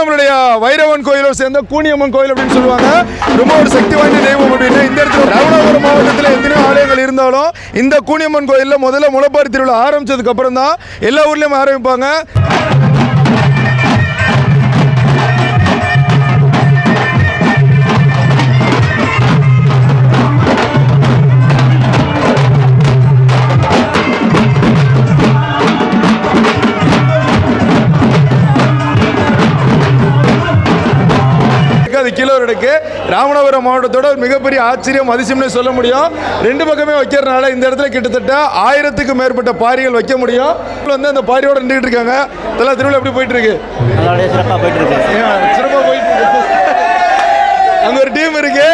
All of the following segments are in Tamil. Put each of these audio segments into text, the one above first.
நம்மளுடைய வைரவன் கோயிலோடு சேர்ந்த கூனியம்மன் கோயில் அப்படின்னு சொல்லுவாங்க. ரொம்ப ஒரு சக்தி வாய்ந்த தெய்வம் அப்படின்னு. இந்த இடத்துல ராமநாதபுரம் மாவட்டத்தில் எத்தனையோ ஆலயங்கள் இருந்தாலும் இந்த கூனியம்மன் கோயிலில் முதல்ல முளைப்பாரி திருவிழா ஆரம்பிச்சதுக்கு அப்புறம் தான் எல்லா ஊர்லேயும் ஆரம்பிப்பாங்க. அது கீழே ஒரு இடக்கு ராமநாதபுரம் மாவட்டத்தோட ஒரு மிகப்பெரிய ஆச்சரியம் அதிசயம்னு சொல்ல முடியும். ரெண்டு பக்கமே வைக்கிறதுனால இந்த இடத்துல கிட்டத்தட்ட ஆயிரத்துக்கும் மேற்பட்ட பாரிகள் வைக்க முடியும். வந்து அந்த பாரியோட நின்றுட்டு இருக்காங்க. இதெல்லாம் திருவிழா எப்படி போயிட்டு இருக்கு சிறப்பாக போயிட்டு இருக்கு சிறப்பாக போயிட்டு இருக்கு அங்க ஒரு டீம் இருக்கு.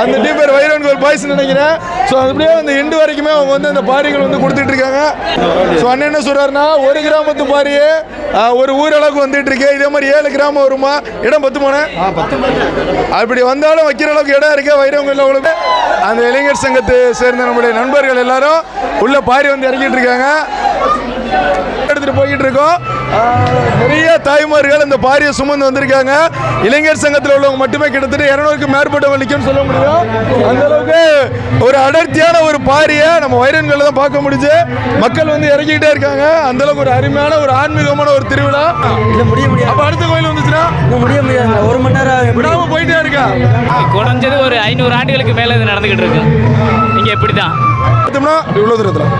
அந்த டீம் பேர் வைரன் கோல் பாய்ஸ் நினைக்கிறேன். ஸோ அப்படியே அந்த எண்டு வரைக்குமே அவங்க வந்து அந்த பாரிகள் வந்து கொடுத்துட்டு இருக்காங்க. ஸோ அண்ணன் என்ன சொல்றாருன்னா ஒரு கிராமத்து பாரியே ஒரு ஊரளவுக்கு வந்துட்டு இருக்கு. இதே மாதிரி ஏழு கிராமம் வருமா? இடம் பத்து போனேன். அப்படி வந்தாலும் வைக்கிற அளவுக்கு இடம் இருக்கு வைரவங்கள் அவ்வளவு அந்த இளைஞர் சங்கத்தை சேர்ந்த நம்முடைய நண்பர்கள் எல்லாரும் உள்ள பாரி வந்து இறங்கிட்டு இருக்காங்க. எடுத்துட்டு போய்கிட்டு இருக்கோம். நிறைய தாய்மார்கள் இந்த பாரியை சுமந்து வந்திருக்காங்க. இளைஞர் சங்கத்தில் உள்ளவங்க மட்டுமே கிட்டத்தட்ட இரநூறுக்கு மேற்பட்டவங்க நிற்கும்னு சொல்ல முடியும். அந்த அளவுக்கு ஒரு அடர்த்தியான ஒரு பாரியை நம்ம வைரன்களை தான் பார்க்க முடிஞ்சு. மக்கள் வந்து இறங்கிக்கிட்டே இருக்காங்க. அந்த அளவுக்கு ஒரு அருமையான ஒரு ஆன்மீகமான ஒரு திருவிழா. இல்லை முடிய முடியாது. அப்ப அடுத்த கோயில் வந்துச்சுன்னா? முடிய முடியாது. ஒரு மணி நேரம் எப்படி விடாம போயிட்டே இருக்கா? குறைஞ்சது ஒரு ஐநூறு ஆண்டுகளுக்கு மேலே இது நடந்துக்கிட்டு இருக்கு. இங்கே இப்படி தான் பார்த்தோம்னா இவ்வளோ தூரத்தில்.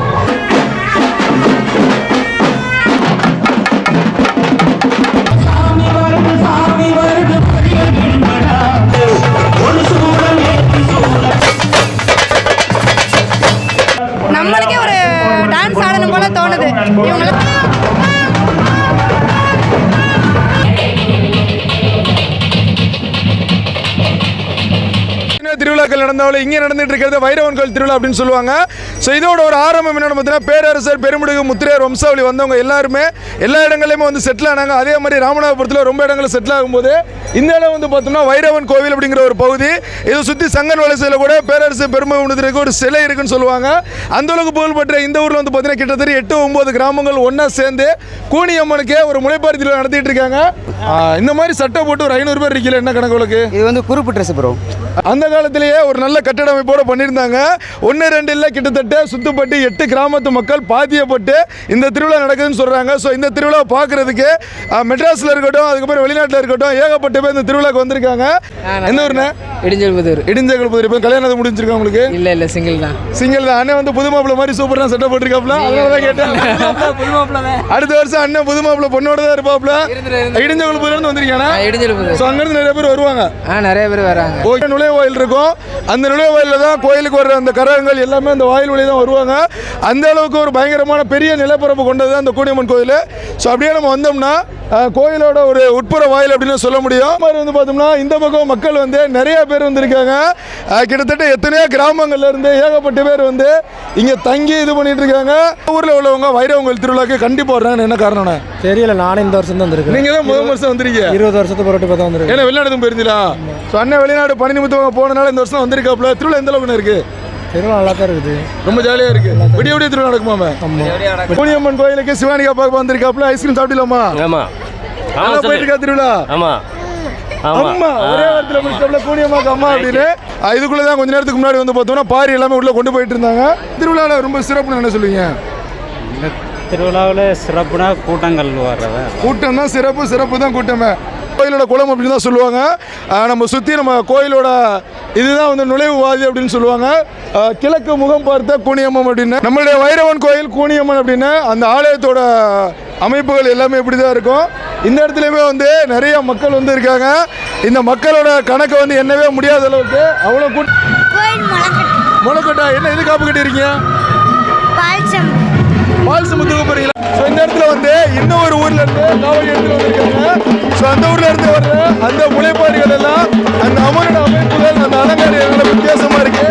தோணுது திருவிழாக்கள் நடந்தாலும் இங்கே நடந்துட்டு இருக்கிறது வைரவன் கோயில் திருவிழா அப்படின்னு சொல்லுவாங்க. ஸோ இதோட ஒரு ஆரம்பம் என்னன்னு பார்த்தீங்கன்னா பேரரசர் பெருமுடுகு முத்திரையர் வம்சாவளி வந்தவங்க எல்லாருமே எல்லா இடங்கள்லையுமே வந்து செட்டில் ஆனாங்க. அதே மாதிரி ராமநாதபுரத்தில் ரொம்ப இடங்களில் செட்டில் ஆகும்போது இந்த இடம் வந்து பார்த்தோம்னா வைரவன் கோவில் அப்படிங்கிற ஒரு பகுதி. இதை சுற்றி சங்கன் வலசையில் கூட பேரரசர் பெருமை உணர்ந்திருக்கு ஒரு சிலை இருக்குன்னு சொல்லுவாங்க. அந்த அளவுக்கு புகழ்பெற்ற இந்த ஊரில் வந்து பார்த்தீங்கன்னா கிட்டத்தட்ட எட்டு ஒன்பது கிராமங்கள் ஒன்றா சேர்ந்து கூனியம்மனுக்கே ஒரு முளைப்பாரி திருவிழா நடத்திட்டு இருக்காங்க. இந்த மாதிரி சட்டை போட்டு ஒரு ஐநூறு பேர் இருக்கல என்ன கணக்கு இது வந்து ட்ரெஸ் ப்ரோ. அந்த காலத்திலேயே ஒரு நல்ல கட்டட அமைப்போட பண்ணியிருந்தாங்க. ஒன்று ரெண்டு இல்லை கிட்டத்தட்ட சுத்துப்பட்டு எட்டு கிராமத்து மக்கள் பாத்தியப்பட்டு இந்த திருவிழா நடக்குதுன்னு சொல்கிறாங்க ஸோ இந்த திருவிழா பார்க்குறதுக்கு மெட்ராஸில் இருக்கட்டும் அதுக்கப்புறம் வெளிநாட்டில் இருக்கட்டும் ஏகப்பட்ட பேர் இந்த திருவிழாக்கு வந்திருக்காங்க. எந்த ஊர்ண்ணே? இடிஞ்சல் புதூர் இடிஞ்சகல் புதிர் இப்போ கல்யாணம் முடிஞ்சிருக்கா உங்களுக்கு? இல்லை இல்லை சிங்கிள் தான். சிங்கிள் தான். அண்ணன் வந்து புது மாப்பிள்ளை மாதிரி சூப்பராக செட்டப் போட்டிருக்காப்ல அதனால தான் கேட்டேன். அடுத்த வருஷம் அண்ணன் புது மாப்பிள்ளை பொண்ணோட தான் இருப்பாப்ல இடிஞ்சகல் புதிர்லேருந்து வந்திருக்கானா இடிஞ்சல் புதூர் ஸோ அங்கேருந்து நிறைய பேர் வருவாங்க. ஆ நிறைய பேர் வராங்க. ஓகே நுழைவாயில் இருக்கும். அந்த நுழைவாயிலில் தான் கோயிலுக்கு வர்ற அந்த கரகங்கள் எல்லாமே அந்த வாயில் வழி தான் வருவாங்க. அந்த அளவுக்கு ஒரு பயங்கரமான பெரிய நிலப்பரப்பு கொண்டது தான் அந்த கூடியம்மன் கோயில். ஸோ அப்படியே நம்ம வந்தோம்னா கோயிலோட ஒரு உட்புற வாயில் அப்படின்னு சொல்ல முடியும். மாதிரி வந்து பார்த்தோம்னா இந்த பக்கம் மக்கள் வந்து நிறைய பேர் வந்திருக்காங்க. கிட்டத்தட்ட எத்தனையோ கிராமங்கள்ல இருந்து ஏகப்பட்ட பேர் வந்து இங்கே தங்கி இது பண்ணிட்டு இருக்காங்க. ஊரில் உள்ளவங்க வைரவங்கள் திருவிழாக்கு கண்டிப்பாக வர்றாங்கன்னு என்ன காரணம்ண்ணே தெரியல நானும் இந்த வருஷம் தான் வந்திருக்கேன். நீங்கள் தான் முதல் வருஷம் வந்திருக்கீங்க. இருபது வருஷத்தை புரட்டி பார்த்தா வந்திருக்கேன். ஏன்னா வெளிநாடு போயிருந்தீங்களா? ஸோ அண்ணன் வெளிநாடு பணி நிமித்தவங்க போனனால இந்த வருஷம் வந்திருக்காப்ல திருவிழா எந்த அளவுக்கு இருக்கு? திருவிழா நல்லா தான் இருக்குது. ரொம்ப ஜாலியா இருக்கு. விடிய விடிய திருவிழா நடக்குமாமே பூனியம்மன் கோயிலுக்கு சிவானிகா பார்க்க வந்திருக்காப்ல ஐஸ்கிரீம் சாப்பிடலாமா? ஆமா. போயிட்டு இருக்கா திருவிழா? ஆமா. ஆமா. அம்மா ஒரே அப்படின்னு. இதுக்குள்ள தான் கொஞ்ச நேரத்துக்கு முன்னாடி வந்து பார்த்தோம்னா பாரி எல்லாமே உள்ள கொண்டு போயிட்டு இருந்தாங்க. திருவிழாவில் ரொம்ப சிறப்புன்னு என்ன சொல்லுவீங்க? திருவிழாவில் சிறப்புனா கூட்டங்கள் வர்றத? கூட்டம் தான் சிறப்பு சிறப்பு தான் கூட்டமே. கோயிலோட குளம் அப்படின்னு தான் சொல்லுவாங்க. நம்ம சுற்றி நம்ம கோயிலோட இதுதான் வந்து நுழைவுவாதி அப்படின்னு சொல்லுவாங்க. கிழக்கு முகம் பார்த்த கூனியம்மன் அப்படின்னு. நம்மளுடைய வைரவன் கோயில் கூனியம்மன் அப்படின்னு. அந்த ஆலயத்தோட அமைப்புகள் எல்லாமே இப்படி தான் இருக்கும். இந்த இடத்துலையுமே வந்து நிறைய மக்கள் வந்து இருக்காங்க. இந்த மக்களோட கணக்கை வந்து எண்ணவே முடியாத அளவுக்கு அவ்வளோ கூட்ட கோயில் முளைக்கட்டு என்ன எது காப்பு கட்டியிருக்கீங்க? பால்ஸ் சம்பு ஸோ இந்த இடத்துல வந்து இன்னும் ஒரு ஊர்ல இருந்து காவடி எடுத்து வந்திருக்காங்க. ஸோ அந்த ஊர்ல இருந்து வர்ற அந்த முளைப்பாரிகள் எல்லாம் அந்த அமரோட அமைப்புகள் அந்த அலங்காரம் வித்தியாசமாக வித்தியாசமா இருக்கு.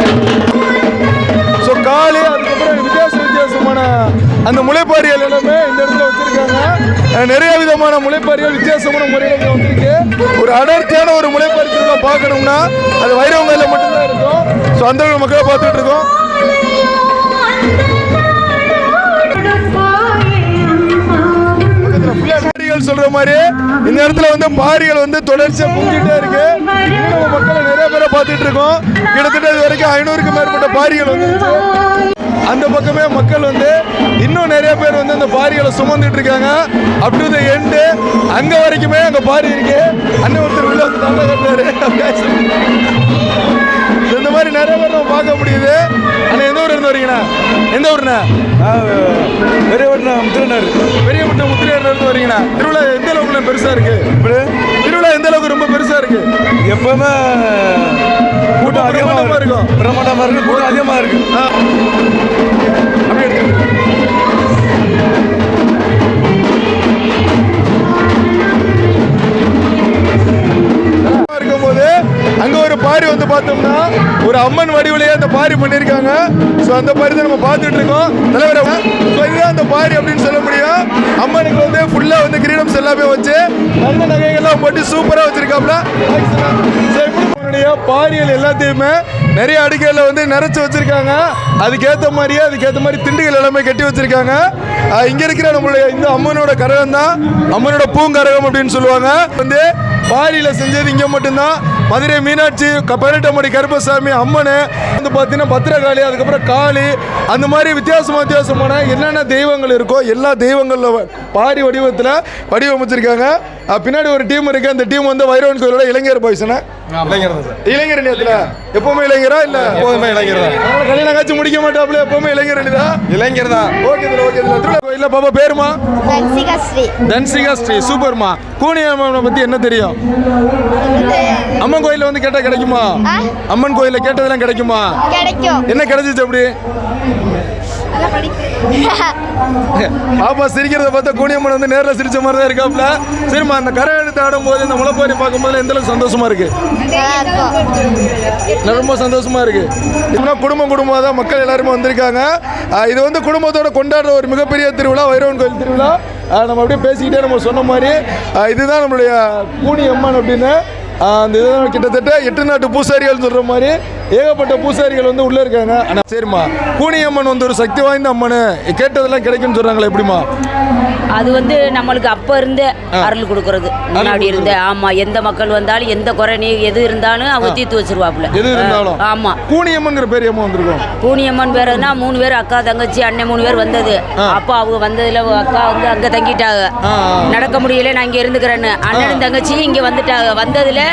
ஸோ காலி அதுக்கப்புறம் வித்தியாச வித்தியாசமான அந்த முளைப்பாரிகள் எல்லாமே இந்த இடத்துல வச்சிருக்காங்க. நிறைய விதமான முளைப்பாரிகள் வித்தியாசமான முறையில் வந்திருக்கு. ஒரு அடர்த்தியான ஒரு முளைப்பாரி திருவிழா பார்க்கணும்னா அது வைரவங்கையில் மட்டும்தான் இருக்கும். ஸோ அந்த மக்களை பார்த்துட்டு இருக்கோம். பக்கத்துல சொல்ற மாதிரி இந்த இடத்துல வந்து பாரிகள் வந்து தொடர்ச்சியா பொங்கிட்டே இருக்கு. இன்னும் நம்ம மக்களை நிறைய பேரை பார்த்துட்டு இருக்கோம். கிட்டத்தட்ட இது வரைக்கும் ஐநூறுக்கு மேற்பட்ட பாரிகள் வந்துருச்சு அந்த பக்கமே மக்கள் வந்து இன்னும் நிறைய பேர் வந்து அந்த பாரிகளை சுமந்துட்டு இருக்காங்க. அப் டு த எண்டு அங்க வரைக்குமே அங்க பாரி இருக்கு. அண்ணன் ஒருத்தர் உள்ள வந்து நல்லா கட்டுறாரு இந்த மாதிரி நிறைய பேர் நம்ம பார்க்க முடியுது. அண்ணா ஊர்ல இருந்து வரீங்கண்ணா எந்த ஊர்ண்ணா? பெரிய முத்திரனர் பெரிய முத்திரையர்ல இருந்து வரீங்கண்ணா திருவிழா எந்த அளவுக்கு பெருசா இருக்கு? திருவிழா எந்த அளவுக்கு ரொம்ப பெருசா இருக்கு? எப்பவுமே கூட்டம் அதிகமா பிரம்மாண்டமா இருக்கும். இருக்கும். பிரமாண்டமா இருக்கு. கூட்டம் அதிகமா இருக்கு. அங்கே ஒரு பாரி வந்து பார்த்தோம்னா ஒரு அம்மன் வடிவிலேயே அந்த பாரி பண்ணியிருக்காங்க. ஸோ அந்த பாரி தான் நம்ம பார்த்துட்டு இருக்கோம். தலைவர் ஸோ இதுதான் அந்த பாரி அப்படின்னு சொல்ல முடியும். அம்மனுக்கு வந்து ஃபுல்லாக வந்து கிரீடம்ஸ் எல்லாமே வச்சு நல்ல நகைகள்லாம் போட்டு சூப்பராக வச்சுருக்காப்ல. பாரியல் எல்லாத்தையுமே நிறைய அடுக்கையில் வந்து நிறைச்சு வச்சிருக்காங்க. அதுக்கேற்ற மாதிரியே அதுக்கேற்ற மாதிரி திண்டுகள் எல்லாமே கட்டி வச்சுருக்காங்க. இங்கே இருக்கிற நம்மளுடைய இந்த அம்மனோட கரகம் தான் அம்மனோட பூங்கரகம் அப்படின்னு சொல்லுவாங்க. வந்து பாரியில் செஞ்சது இங்கே மட்டும்தான். மதுரை மீனாட்சி பதினெட்டாம் கருப்பசாமி அம்மனு வந்து பார்த்தீங்கன்னா பத்திரகாளி அதுக்கப்புறம் காளி அந்த மாதிரி வித்தியாசமா வித்தியாசமான என்னென்ன தெய்வங்கள் இருக்கோ எல்லா தெய்வங்களில் பாரி வடிவத்தில் வடிவமைச்சிருக்காங்க. பின்னாடி ஒரு டீம் இருக்கு. அந்த டீம் வந்து வைரவன் கோயிலோட இளைஞர் பாய்ஸ்னா இளைஞர் இளைஞர் நேரத்தில் எப்பவுமே இளைஞரா இல்ல? எப்போதுமே இளைஞர் தான். கல்யாணம் காட்சி முடிக்க மாட்டாப்புல எப்பவுமே இளைஞர் தான் இளைஞர் தான். ஓகே ஓகே கோயில்ல பாப்பா பேருமா? தன்சிகா ஸ்ரீ. தன்சிகா ஸ்ரீ. சூப்பர்மா. கூனி அம்மனை பத்தி என்ன தெரியும்? அம்மன் கோயில்ல வந்து கேட்டா கிடைக்குமா? அம்மன் கோயில்ல கேட்டதெல்லாம் கிடைக்குமா? கிடைக்கும். என்ன கிடைச்சிச்சு அப்படி? பாப்பா சிரிக்கிறத பார்த்தா கூனியம்மன் வந்து நேர்ல சிரிச்ச மாதிரி தான் இருக்காப்ல. சரிம்மா அந்த கரை எடுத்து ஆடும்போது இந்த முளைப்பாரி பார்க்கும்போது எந்த அளவுக்கு சந்தோஷமா இருக்கு? ரொம்ப சந்தோஷமா இருக்கு. இப்பனா குடும்பம் குடும்பமாக தான் மக்கள் எல்லாருமே வந்திருக்காங்க. இது வந்து குடும்பத்தோட கொண்டாடுற ஒரு மிகப்பெரிய திருவிழா வைரவன் கோயில் திருவிழா. நம்ம அப்படியே பேசிக்கிட்டே நம்ம சொன்ன மாதிரி இதுதான் நம்மளுடைய கூனி அம்மன் அப்படின்னு அந்த இதுதான் கிட்டத்தட்ட எட்டு நாட்டு பூசாரிகள் சொல்ற மாதிரி ஏகப்பட்ட பூசாரிகள் வந்து உள்ள இருக்காங்க. ஆனா சரிம்மா. கூனி அம்மன் வந்து ஒரு சக்தி வாய்ந்த அம்மன் கேட்டதெல்லாம் கிடைக்கும்னு சொல்றாங்களே எப்படிமா அது வந்து நம்மளுக்கு அப்ப இருந்தே அருள் கொடுக்கறது. முன்னாடி இருந்தே ஆமா எந்த மக்கள் வந்தாலும் எந்த குறை நீ எது இருந்தாலும் அவங்க தீர்த்து வச்சிருவாப்புல. எது இருந்தாலும். ஆமா. கூனி அம்மன்ங்கிற பேர் ஏமா வந்திருக்கும்? பூனியம்மன் பேருனா மூணு பேர் அக்கா தங்கச்சி அண்ணன் மூணு பேர் வந்தது. அப்போ அவங்க வந்ததுல அக்கா வந்து அங்க தங்கிட்டாங்க. நடக்க முடியல நான் இங்க இருந்துக்கிறேன்னு. அண்ணனும் தங்கச்சியும் இங்க வந்துட்டாங்க. வந்ததுல.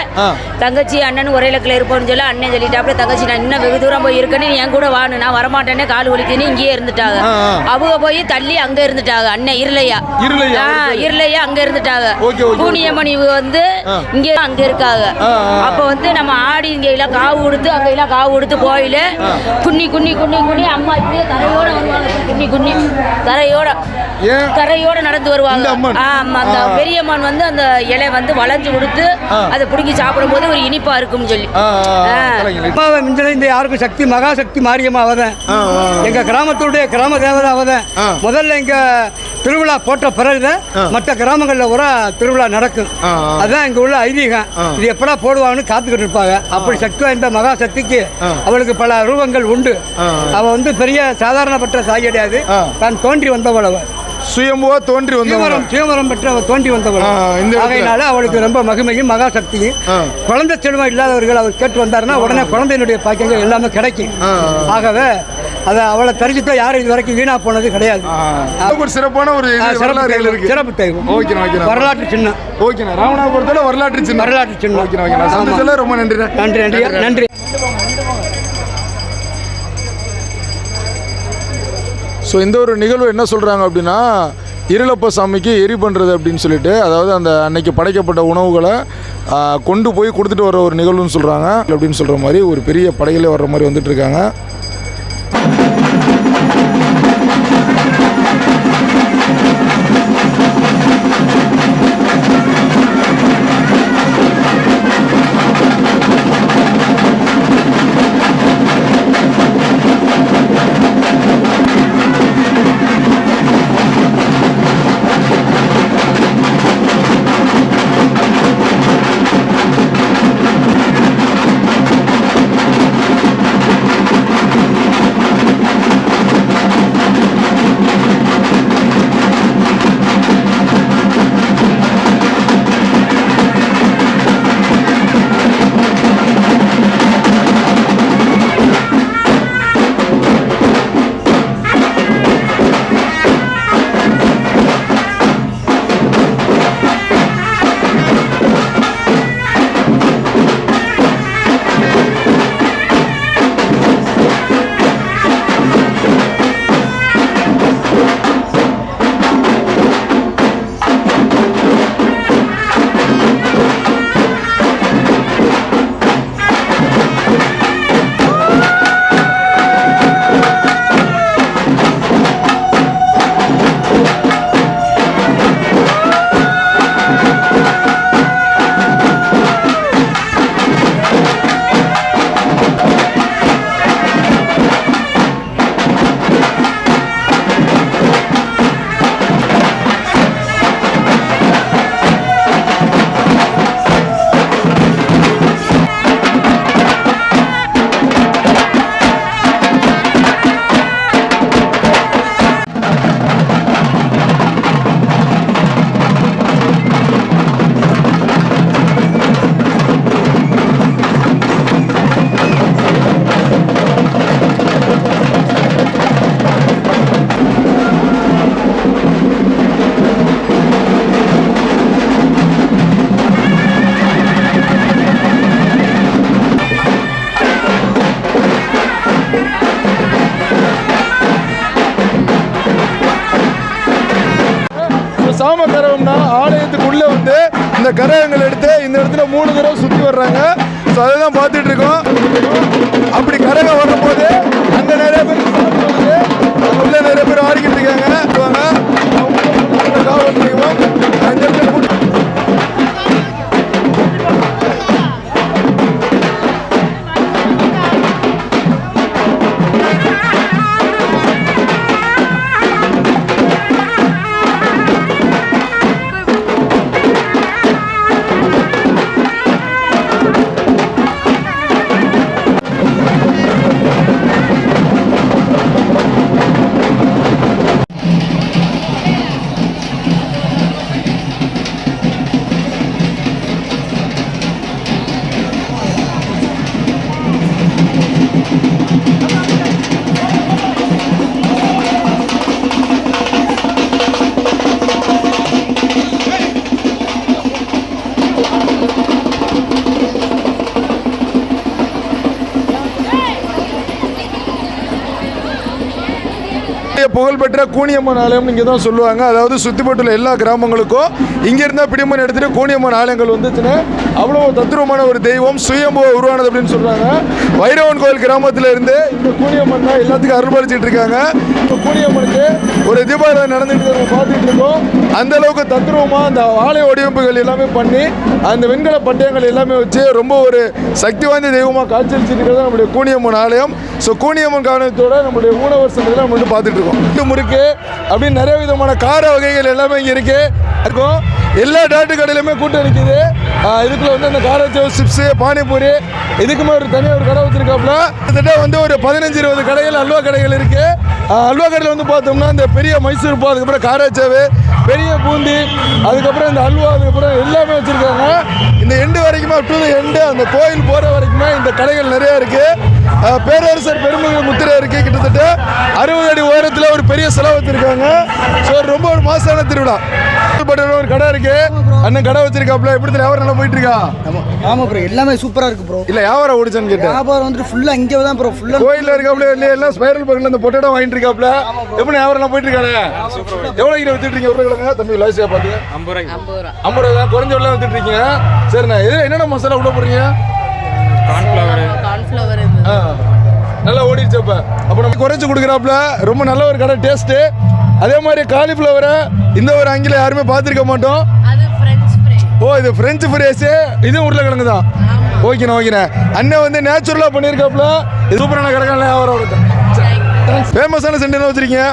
தங்கச்சி அண்ணன் ஒரே இலக்கில் இருப்போம்னு சொல்லி அண்ணன் சொல்லிட்டாப்புல தங்கச்சி நான் இன்னும் வெகு தூரம் போய் இருக்கேன்னு என் கூட வான்னு நான் வரமாட்டேன்னு கால் வலிக்குன்னு இங்கேயே இருந்துட்டாங்க. அவங்க போய் தள்ளி அங்க இருந்துட்டாங்க அண்ணன் இருளையா இருளையா? அங்க இருந்துட்டாங்க பூனியம்மன் இவங்க வந்து. இங்க அங்க இருக்காங்க. அப்ப வந்து நம்ம ஆடி இங்க எல்லாம் காவு கொடுத்து அங்க எல்லாம் காவு கொடுத்து கோயில குன்னி குன்னி குன்னி குன்னி அம்மா இப்படியே தரையோட வருவாங்க குன்னி குன்னி தரையோட தரையோட நடந்து வருவாங்க? ஆமா அந்த. பெரியம்மன் வந்து அந்த இலை வந்து வளைஞ்சு கொடுத்து. அதை பிடுங்கி சாப்பிடும்போது ஒரு இனிப்பா இருக்கும்னு சொல்லி. அம்மாவை மிஞ்சின இந்த யாருக்கும் சக்தி மகாசக்தி மாரியம்மா அவதான். ஆ, ஆ, ஆ. எங்க கிராமத்துடைய கிராம தேவதை அவதான். முதல்ல இங்க திருவிழா போட்ட பிறகுதான் மற்ற கிராமங்களில் கூட திருவிழா நடக்கும். அதான் இங்க உள்ள ஐதீகம். இது எப்படா போடுவாங்கன்னு காத்துக்கிட்டு இருப்பாங்க. அப்படி சக்தி வாய்ந்த மகாசக்திக்கு அவளுக்கு பல ரூபங்கள் உண்டு. அவ வந்து பெரிய சாதாரணப்பட்ட சாய் கிடையாது. தான் தோன்றி வந்தவள் அவ. சுயம்புவா தோன்றி வந்தவங்க. தீவிரம் தீவிரம் பெற்ற அவ தோன்றி இடத்துல. ஆகையினால அவளுக்கு ரொம்ப மகிமையும் மகாசக்தியும். ஆ. குழந்தை செல்வம் இல்லாதவர்கள் அவர் கேட்டு வந்தாருன்னா உடனே குழந்தையினுடைய பாக்கியங்கள் எல்லாமே கிடைக்கும். ஆகவே அதை அவளை தெரிஞ்சுட்டா யாரும் இது வரைக்கும் வீணா போனது கிடையாது. ஒரு சிறப்பான ஒரு சிறப்பு தெய்வம், ஓகேண்ணா வரலாற்று சின்னம். ஓகேண்ணா ராமநாதபுரத்துல வரலாற்று சின்னம். வரலாற்று சின்னம். ரொம்ப நன்றிண்ணா நன்றி. நன்றி. நன்றி. ஸோ இந்த ஒரு நிகழ்வு என்ன சொல்கிறாங்க அப்படின்னா இருளப்ப சாமிக்கு எரி பண்ணுறது அப்படின்னு சொல்லிட்டு அதாவது அந்த அன்னைக்கு படைக்கப்பட்ட உணவுகளை கொண்டு போய் கொடுத்துட்டு வர ஒரு நிகழ்வுன்னு சொல்கிறாங்க அப்படின்னு சொல்கிற மாதிரி ஒரு பெரிய படைகளே வர்ற மாதிரி சாம கரகம்னா ஆலயத்துக்குள்ளே வந்து இந்த கரகங்கள் எடுத்து இந்த இடத்துல மூணு தடவை சுற்றி வர்றாங்க. ஸோ அதை தான் பார்த்துட்டு இருக்கோம். அப்படி கரகம் வரும்போது அங்கே நிறைய பேர் சாமி உள்ள நிறைய பேர் ஆடிக்கிட்டு இருக்காங்க. வாங்க. அவங்க காவல் தெய்வம் அந்த கூனியம்மன் ஆலயம் இங்கே தான் சொல்லுவாங்க. அதாவது சுற்றிப்பட்டுள்ள எல்லா கிராமங்களுக்கும் இங்கே இருந்தால் பிடிமன் எடுத்துகிட்டு கூனியம்மன் ஆலயங்கள் வந்துச்சுன்னா அவ்வளோ தத்ரூபமான ஒரு தெய்வம் சுயம்புவ உருவானது அப்படின்னு சொல்கிறாங்க வைரவன் கோயில் கிராமத்தில் இருந்து இந்த கூனியம்மன் தான் எல்லாத்துக்கும் அருள்பளிச்சிட்டு இருக்காங்க. இப்போ கூனியம்மனுக்கு ஒரு தீபாவளி நடந்துட்டு நம்ம பார்த்துட்டு இருக்கோம். அந்த அளவுக்கு தத்ரூபமாக அந்த ஆலய வடிவமைப்புகள் எல்லாமே பண்ணி அந்த வெண்கல பட்டயங்கள் எல்லாமே வச்சு ரொம்ப ஒரு சக்தி வாய்ந்த தெய்வமாக காட்சியளிச்சிட்டு இருக்கிறது நம்முடைய கூனியம்மன் ஆலயம். ஸோ கூனியம்மன் காரணத்தோட நம்மளுடைய ஊனவர் சந்தையில் நம்ம வந்து பார்த்துட்டு இருக்கோம். இது முறுக்கு அப்படின்னு நிறைய விதமான கார வகைகள் எல்லாமே இங்கே இருக்கு. இருக்கும். எல்லா டாட்டு கடையிலுமே கூட்டம் நிற்கிது இதுக்குள்ள வந்து அந்த காரச்சோ சிப்ஸு பானிபூரி இதுக்குமே ஒரு தனியாக ஒரு கடை வச்சிருக்காப்புல கிட்டத்தட்ட வந்து ஒரு பதினஞ்சு இருபது கடைகள் அல்வா கடைகள் இருக்கு. அல்வா கடையில் வந்து பார்த்தோம்னா இந்த பெரிய மைசூர் பா அதுக்கப்புறம் காராச்சாவு பெரிய பூந்தி அதுக்கப்புறம் இந்த அல்வா அதுக்கப்புறம் எல்லாமே வச்சுருக்காங்க. இந்த எண்டு வரைக்குமே டு எண்டு அந்த கோயில் போகிற வரைக்குமே இந்த கடைகள் நிறையா இருக்குது பேரரசர் பெருமிகு முத்திரை இருக்குது கிட்டத்தட்ட. ஒரு பெரிய செலவு வச்சிருக்காங்க. ஸோ ரொம்ப ஒரு மாசான திருவிழா. ஒரு கடை இருக்கு. அண்ணன் கடை வச்சிருக்காப்ல எப்படி வியாபாரம் நல்லா போயிட்டு இருக்கா? ஆமாம் ப்ரோ எல்லாமே சூப்பராக இருக்கு ப்ரோ இல்ல வியாபாரம் ஓடிச்சான்னு கேட்டேன். வியாபாரம் வந்துட்டு ஃபுல்லாக இங்கே தான் ப்ரோ ஃபுல்லாக கோயில்ல இருக்காப்ல இல்லையா? எல்லாம் ஸ்பைரல் பக்கத்துல இந்த பொட்டேட்டோ வாங்கிட்டு இருக்காப்ல எப்படி வியாபாரம் எல்லாம் போயிட்டு இருக்காரு எவ்வளவு கிலோ வித்துட்டு இருக்கீங்க? உருளைக்கிழங்க தம்பி லாசியா பாத்து ஐம்பது ரூபாய்க்கு ஐம்பது ரூபா. தான் குறைஞ்ச விலை வித்துட்டு இருக்கீங்க. சரிண்ணா இதுல என்னென்ன மசாலா உள்ள போடுறீங்க? கார்ன்ஃப்ளவர் ஆ, நல்லா ஓடிடுச்சு அப்ப. அப்ப நம்ம குறைச்சு கொடுக்குறாப்ல ரொம்ப நல்ல ஒரு கடை டேஸ்ட் அதே மாதிரி காலிஃப்ளவரை இந்த ஒரு அங்கில யாருமே பார்த்துருக்க மாட்டோம். ஃப்ரெஞ்ச் ஓ இது பிரெஞ்சு ஃப்ரேஸு இதுவும் உருளைக்கிழங்கு தான். ஓகேண்ணா ஓகேண்ணா அண்ணன் வந்து நேச்சுரலாக பண்ணியிருக்காப்புல. இது சூப்பரான கடைகள் வியாபாரம் ஃபேமஸான சென்டர் வச்சிருக்கீங்க?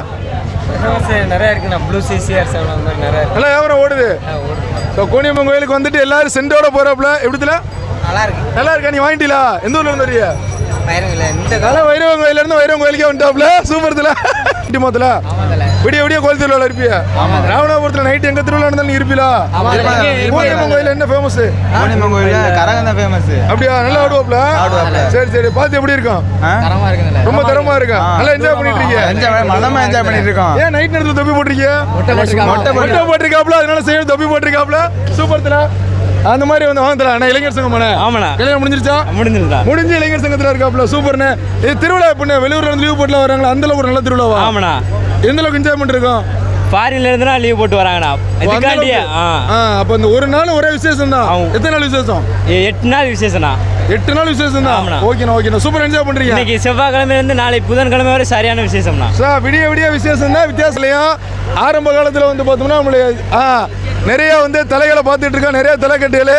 நிறைய இருக்குண்ணா ப்ளூ சிசிஆர் செவன் அந்த மாதிரி நிறைய நல்லா வியாபாரம் ஓடுது. ஸோ கோணியம்மன் கோயிலுக்கு வந்துட்டு எல்லாரும் சென்டோட போகிறாப்புல எப்படித்துல நல்லா இருக்கு. நல்லா இருக்கா? நீ வாங்கிட்டீங்களா? எந்த ஊர்ல இருந்து வரீங்க இந்த வைரவன் கோயில இருந்து வைரவன் கோயிலுக்கே வந்துட்டாப்ல குட்டிமத்துல விடிய விடிய கோயில் திருவிழா இருப்பியா. ராமநாதபுரத்துல நைட் எங்க திருவிழா இருந்தாலும் நீ இருப்பீங்களா கோணியம்மன் கோயில் என்ன ஃபேமஸ் கோணியம்மன் கோயில் கரகம் தான் ஃபேமஸ் அப்படியா? நல்லா ஆடுவாப்ல? சரி சரி. பார்த்து எப்படி இருக்கும் தரமா ரொம்ப தரமா இருக்கா? நல்லா என்ஜாய் பண்ணிட்டு இருக்கீங்க. என்ஜாய் என்ஜாய் பண்ணிட்டு இருக்கோம். ஏன் நைட் நேரத்துல தொப்பி போட்டிருக்கீங்க மொட்டை மொட்டை போட்டிருக்காப்ல? அதனால செய்ய தொப்பி போட்டிருக்காப்ல? சூப்பர் தல அந்த மாதிரி வந்து வாங்கல அண்ணா இளைஞர் சங்கம் ஆமாண்ணா. கல்யாணம் முடிஞ்சிருச்சா? முடிஞ்சிருந்தா. முடிஞ்சு இளைஞர் சங்கத்துல இருக்காப்ல சூப்பர்ண்ணே இது திருவிழா எப்படிண்ணே? வெளியூர்ல இருந்து லீவ் போட்டுலாம் வராங்களா அந்த அளவுக்கு நல்ல திருவிழாவா? ஆமாண்ணா. எந்த அளவுக்கு என்ஜாய்மெண்ட் இருக்கும்? ஃபாரின்ல இருந்துனா லீவ் போட்டு வராங்கண்ணா. இதுக்காண்டியே ஆ. ஆ அப்ப இந்த ஒரு நாள் ஒரே விசேஷம் தான். எத்தனை நாள் விசேஷம்? எட்டு நாள் விசேஷண்ணா எட்டு நாள் விசேஷம் தான். ஓகேண்ணா ஓகேண்ணா சூப்பர் என்ஜாய் பண்றீங்க. இன்னைக்கு செவ்வாய்க்கிழமையிலேருந்து நாளை புதன்கிழமை வரை சரியான விசேஷம்ண்ணா. சார் விடிய விடிய விசேஷம் தான் வித்தியாசம் இல்லையா? ஆரம்ப காலத்தில் வந்து பார்த்தோம்னா நம்மளுடைய ஆ நிறைய வந்து தலைகளை பார்த்துட்டு இருக்கோம் நிறைய தலைக்கட்டுகள்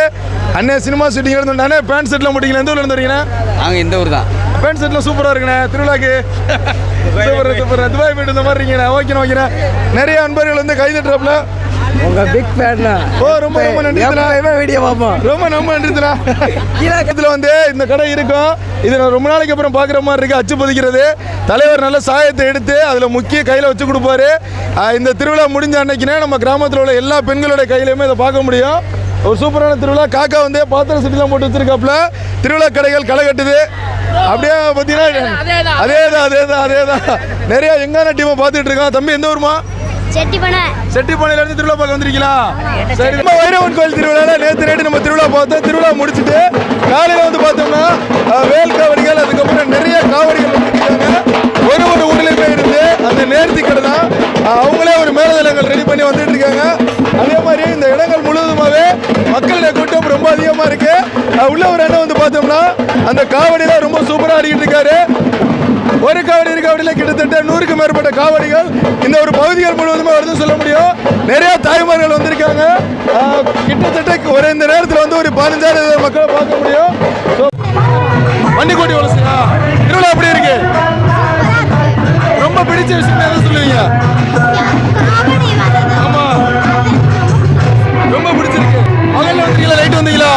அண்ணன் சினிமா ஷூட்டிங் இருந்தோம் பேண்ட் செட்டில் முடிக்கல எந்த ஊர்ல இருந்து வரீங்கண்ணா நாங்கள் இந்த ஊர் தான். பேண்ட் செட்டில் சூப்பராக இருக்குண்ணே. திருவிழாக்கு. சூப்பர் சூப்பர் துபாய் போயிட்டு இந்த மாதிரி இருக்கீங்கண்ணா ஓகேண்ணா ஓகேண்ணா நிறைய அன்பர்கள் வந்து கை தட்டுறாப்புல உங்கள் பிக் ஃபேன்னா ஓ ரொம்ப ரொம்ப நன்றி தல. வீடியோ பார்ப்போம் ரொம்ப ரொம்ப நன்றி தல. கீழாக்கத்தில் வந்து இந்த கடை இருக்கும். இது நான் ரொம்ப நாளைக்கு அப்புறம் பார்க்குற மாதிரி இருக்கு. அச்சு பதிக்கிறது. தலைவர் நல்ல சாயத்தை எடுத்து அதில் முக்கிய கையில் வச்சு கொடுப்பாரு. இந்த திருவிழா முடிஞ்ச அன்னைக்குனே நம்ம கிராமத்தில் உள்ள எல்லா பெண்களுடைய கையிலையுமே இதை பார்க்க முடியும். ஒரு சூப்பரான திருவிழா. காக்கா வந்து பாத்திர சிட்டிலாம் போட்டு வச்சிருக்காப்புல திருவிழா கடைகள் களை கட்டுது. அப்படியே பார்த்தீங்கன்னா அதே தான் அதே தான் அதே தான் நிறைய எங்கான டீமை பார்த்துட்டு இருக்கோம் தம்பி எந்த ஊருமா? செட்டிப்பாளையிலிருந்து திருவிழா பார்க்க வந்திருக்கீங்களா? சரி. நம்ம கோயில் திருவிழாவில் நேற்று நைட்டு நம்ம திருவிழா பார்த்தோம். திருவிழா முடிச்சுட்டு காலையில் வந்து பார்த்தோம்னா வேல் காவடிகள் அதுக்கப்புறம் நிறைய காவடிகள் வந்துருக்காங்க. ஒரு ஒரு ஊர்லேயுமே இருந்து அந்த நேர்த்தி கடை அவங்களே ஒரு மேலதளங்கள் ரெடி பண்ணி வந்துட்டு அதே மாதிரி இந்த இடங்கள் முழுவதுமாகவே மக்களுடைய கூட்டம் ரொம்ப அதிகமாக இருக்குது உள்ள ஒரு அண்ணன் வந்து பார்த்தோம்னா அந்த காவடியில் ரொம்ப சூப்பராக ஆடிக்கிட்டு இருக்காரு. ஒரு காவடி இரு காவடியில் கிட்டத்தட்ட நூறுக்கு மேற்பட்ட காவடிகள் இந்த ஒரு பகுதிகள் முழுவதுமே வருதுன்னு சொல்ல முடியும். நிறைய தாய்மார்கள் வந்திருக்காங்க. கிட்டத்தட்ட ஒரு இந்த நேரத்தில் வந்து ஒரு பதினஞ்சாயிரம் மக்களை பார்க்க முடியும். So, வண்டிக்கோட்டி வளசுங்களா திருவிழா எப்படி இருக்கு? ரொம்ப பிடிச்ச விஷயம் எதை சொல்லுவீங்க? ஆமா. ரொம்ப பிடிச்சிருக்கு. பகல்ல வந்தீங்களா லைட் வந்தீங்களா?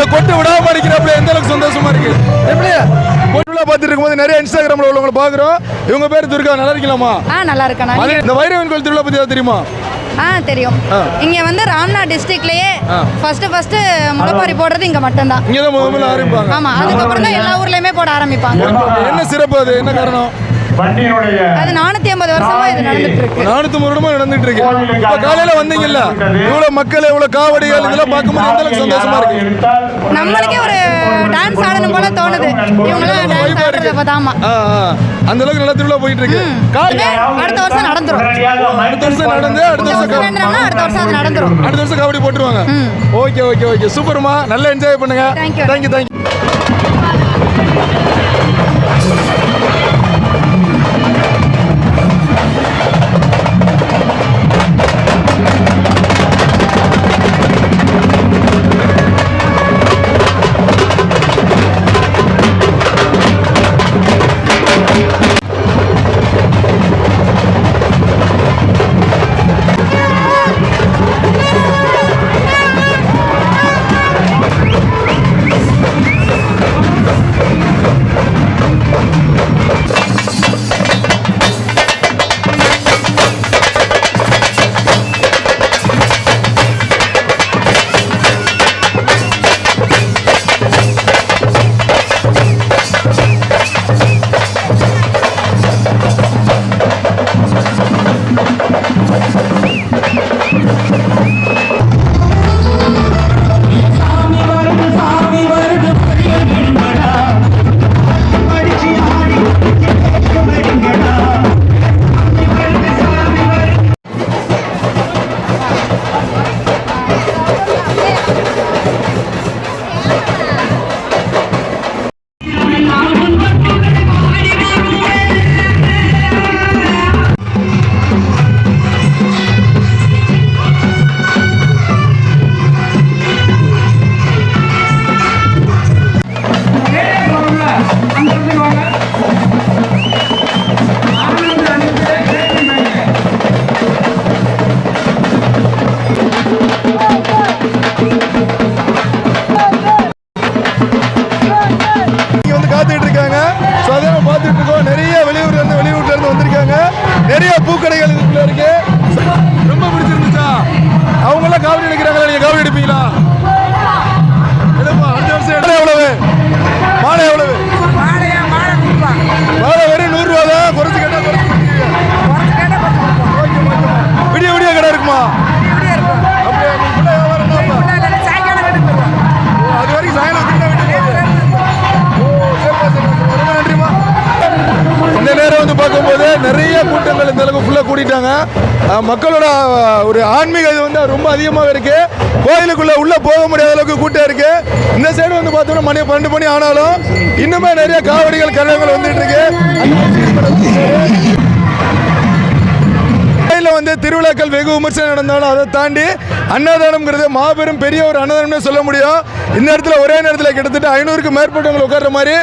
இந்த கொட்டை விடாம அடிக்கிறப்பல எந்த அளவுக்கு சந்தோஷமா இருக்கு? எப்படி கொட்டுல பார்த்துட்டு இருக்கும்போது நிறைய இன்ஸ்டாகிராம்ல உள்ளவங்களை பாக்குறோம் இவங்க பேர் துர்கா நல்லா இருக்கலாமா? ஆ நல்லா இருக்கேன் இந்த வைரவன் கோயில் திருவிழா பத்தி தெரியுமா? ஆ தெரியும். இங்க வந்து ராம்நாத் டிஸ்ட்ரிக்ட்லயே ஃபர்ஸ்ட் ஃபர்ஸ்ட் முளைப்பாரி போடுறது இங்க மட்டும்தான். இங்க தான் முதல்ல ஆரம்பிப்பாங்க. ஆமா அதுக்கப்புறம் தான் எல்லா ஊர்லயுமே போட ஆரம்பிப்பாங்க. என்ன சிறப்பு அது? என்ன காரணம்? அது நானூத்தி ஐம்பது வருஷமா இது நடந்துட்டு இருக்கு நானூத்தி வருடமா நடந்துட்டு இருக்கு இப்ப காலையில வந்தீங்கல்ல? இவ்வளவு மக்கள் இவ்வளவு காவடிகள் இதெல்லாம் பார்க்கும்போது எந்த அளவுக்கு சந்தோஷமா இருக்கு? நம்மளுக்கே ஒரு டான்ஸ் ஆடணும் போல தோணுது. இவங்களாம் டான்ஸ் ஆடுறத பார்த்தா ஆமா. ஆ, ஆ. அந்த அளவுக்கு நல்ல திருவிழா போயிட்டு இருக்கு அடுத்த வருஷம் நடந்துரும். அடுத்த வருஷம் நடந்து அடுத்த வருஷம் அடுத்த வருஷம் அது நடந்துரும். அடுத்த வருஷம் கபடி போட்டுருவாங்க. Okay okay okay. சூப்பர்மா. நல்லா என்ஜாய் பண்ணுங்க. You. தேங்க்யூ தேங்க்யூ வந்து பார்க்கும்போது நிறைய கூட்டங்கள் இந்த அளவுக்கு ஃபுல்லாக கூட்டிட்டாங்க மக்களோட ஒரு ஆன்மீக இது வந்து ரொம்ப அதிகமாக இருக்கு. கோயிலுக்குள்ள உள்ள போக முடியாத அளவுக்கு கூட்டம் இருக்கு. இந்த சைடு வந்து பார்த்தோம்னா மணி பன்னெண்டு மணி ஆனாலும் இன்னுமே நிறைய காவடிகள் கழகங்கள் வந்துட்டு இருக்கு. வந்து திருவிழாக்கள் வெகு விமர்சனம் நடந்தாலும் அதை தாண்டி அன்னதானம்ங்கிறது மாபெரும் பெரிய ஒரு அன்னதானம்னு சொல்ல முடியும். இந்த இடத்துல ஒரே நேரத்தில் கிட்டத்தட்ட ஐநூறுக்கு மேற்பட்டவங்க உட்கார்ற மாதிரி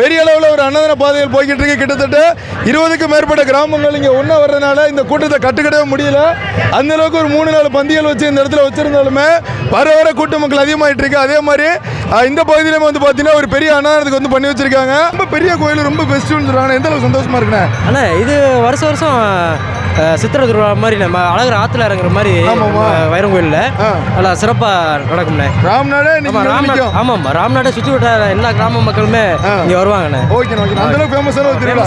பெரிய அளவில் ஒரு அன்னதான பாதைகள் போய்கிட்டு இருக்கு. கிட்டத்தட்ட இருபதுக்கும் மேற்பட்ட கிராமங்கள் இங்கே ஒன்றா வர்றதுனால இந்த கூட்டத்தை கட்டுக்கிடவே முடியல. அந்த அளவுக்கு ஒரு மூணு நாலு பந்திகள் வச்சு இந்த இடத்துல வச்சிருந்தாலுமே வர வர கூட்ட மக்கள் அதிகமாகிட்டு இருக்கு. அதே மாதிரி இந்த பகுதியிலுமே வந்து பார்த்தீங்கன்னா ஒரு பெரிய அன்னதானத்துக்கு வந்து பண்ணி வச்சிருக்காங்க. ரொம்ப பெரிய கோயில் ரொம்ப பெஸ்ட்டுன்னு சொல்கிறாங்க எந்த அளவுக்கு சந்தோஷமாக இருக்குண்ணே? அண்ணா இது வருஷம் வருஷம் சித்திரை திருவிழா மாதிரி நம்ம அழகர் ஆற்றுல இறங்குற மாதிரி வைரம் கோயிலில். நல்லா சிறப்பாக நடக்கும்ண்ணே. ராம்நாடே ராம்நாடு ஆமாம் ராம்நாட்டை சுற்றி வட்டார எல்லா கிராம மக்களுமே. இங்கே வருவாங்கண்ணே. ஓகே ஓகே அந்த அளவுக்கு ஃபேமஸான ஒரு திருவிழா.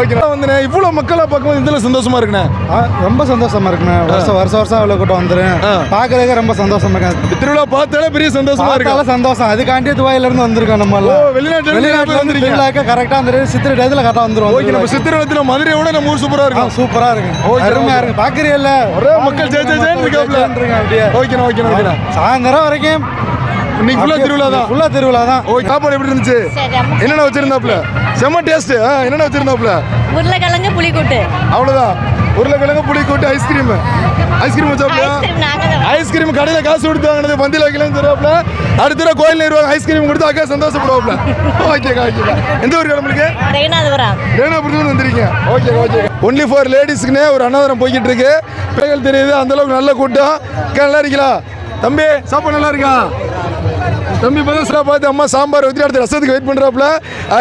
ஓகே வந்துண்ணே இவ்வளோ மக்களை பார்க்கும்போது இந்த அளவுக்கு சந்தோஷமா இருக்குண்ணே? ரொம்ப சந்தோஷமா இருக்குண்ணே. வருஷம் வருஷம் வருஷம் அவ்வளோ கூட்டம் வந்துடும். பார்க்கறதுக்கு ரொம்ப சந்தோஷமா இருக்கு. திருவிழா பார்த்தாலே பெரிய சந்தோஷமா இருக்கு? சந்தோஷம். அதுக்காண்டி துபாயில இருந்து வந்திருக்கோம் நம்ம எல்லாம். வெளிநாட்டுல வந்திருக்கீங்க. திருவிழாக்க கரெக்டாக அந்த சித்திரை டயத்தில் கரெக்டாக வந்துரும். ஓகே நம்ம சித்திரவத்தில் மதுரையோட நம்ம ஊர் சூப்பரா இருக்கும் சூப்பராக இருக்கு ஓகே, அருமையா. இருக்கு பாக்குறீல்ல ஒரே மக்கள் ஜெய ஜெய ஜெயன்னு இருக்காப்ல. ஓகேண்ணா ஓகேண்ணா ஓகேண்ணா. சாயந்தரம் வரைக்கும் இன்னைக்கு ஃபுல்லா திருவிழா தான் ஃபுல்லா திருவிழா தான் ஓகே சாப்பாடு எப்படி இருந்துச்சு? என்னென்ன வச்சிருந்தாப்ல செம்ம டேஸ்ட் என்னென்ன வச்சிருந்தாப்ல உருளைக்கிழங்கு புளிக்கூட்டு. அவ்வளோதான் உருளைக்கிழங்கு புளி கூட்டு ஐஸ்கிரீம் ஐஸ்கிரீம் வச்சாப்ல ஐஸ்கிரீம் கடையில் காசு கொடுத்து வாங்கினது பந்தியில் வைக்கலன்னு சொல்லுவாப்ல அடுத்த தடவை கோயில் நிறுவனம் ஐஸ்கிரீம் கொடுத்து அக்கா சந்தோஷப்படுவாப்ல ஓகேக்கா ஓகேக்கா எந்த ஊர் ரெகுநாதபுரம் ரேணாபுரத்துல வந்துருக்கீங்க. ஓகே ஓகே ஒன்லி ஃபார் லேடிஸ்க்குனே ஒரு அன்னதானம் போய்கிட்டு இருக்கு பிள்ளைகள் தெரியுது அந்த அளவுக்கு நல்ல கூட்டம். நல்லா இருக்கீங்களா? தம்பி சாப்பாடு நல்லா இருக்கா? தம்பி இப்போ பார்த்து அம்மா சாம்பார் வச்சு அடுத்த ரசத்துக்கு வெயிட் பண்ணுறாப்புல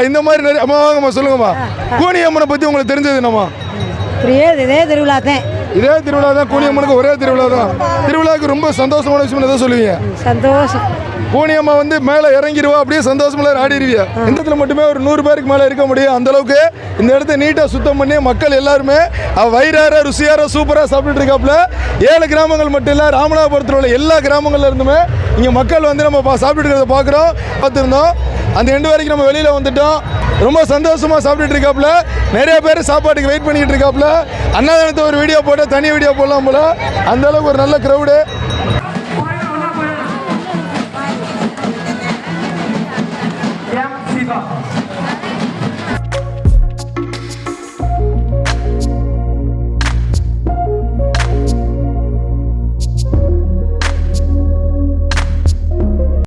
இந்த மாதிரி நிறைய அம்மா வாங்கம்மா சொல்லுங்கம்மா. கூனி அம்மனை பற்றி உங்களுக்கு தெரிஞ்சது என்னம்மா? இதே திருவிழா தான். இதே திருவிழா தான் கூனி அம்மனுக்கு ஒரே திருவிழா தான். திருவிழாவுக்கு ரொம்ப சந்தோஷமான விஷயம் எதை சொல்லுவீங்க. சந்தோஷம். கூனி அம்மா வந்து மேலே இறங்கிடுவா அப்படியே சந்தோஷமா ஆடிடுவியா? இந்த இடத்துல மட்டுமே ஒரு நூறு பேருக்கு மேலே இருக்க முடியும். அந்த அளவுக்கு இந்த இடத்த நீட்டாக சுத்தம் பண்ணி மக்கள் எல்லாருமே வயிறார ருசியார சூப்பராக சாப்பிட்டுட்டு இருக்காப்புல. ஏழு கிராமங்கள் மட்டும் இல்லை ராமநாதபுரத்தில் உள்ள எல்லா கிராமங்கள்ல இருந்துமே இங்கே மக்கள் வந்து நம்ம பா- சாப்பிட்டுட்டு இருக்கிறத பார்க்குறோம் பார்த்துருந்தோம். அந்த எண்டு வரைக்கும் நம்ம வெளியில் வந்துட்டோம். ரொம்ப சந்தோஷமா சாப்பிட்டுட்டு இருக்காப்புல. நிறைய பேர் சாப்பாட்டுக்கு வெயிட் பண்ணிக்கிட்டு இருக்காப்புல. அன்னதானத்தை ஒரு வீடியோ போட்டு தனி வீடியோ போடலாம் போல. அந்த அளவுக்கு ஒரு நல்ல க்ரௌடு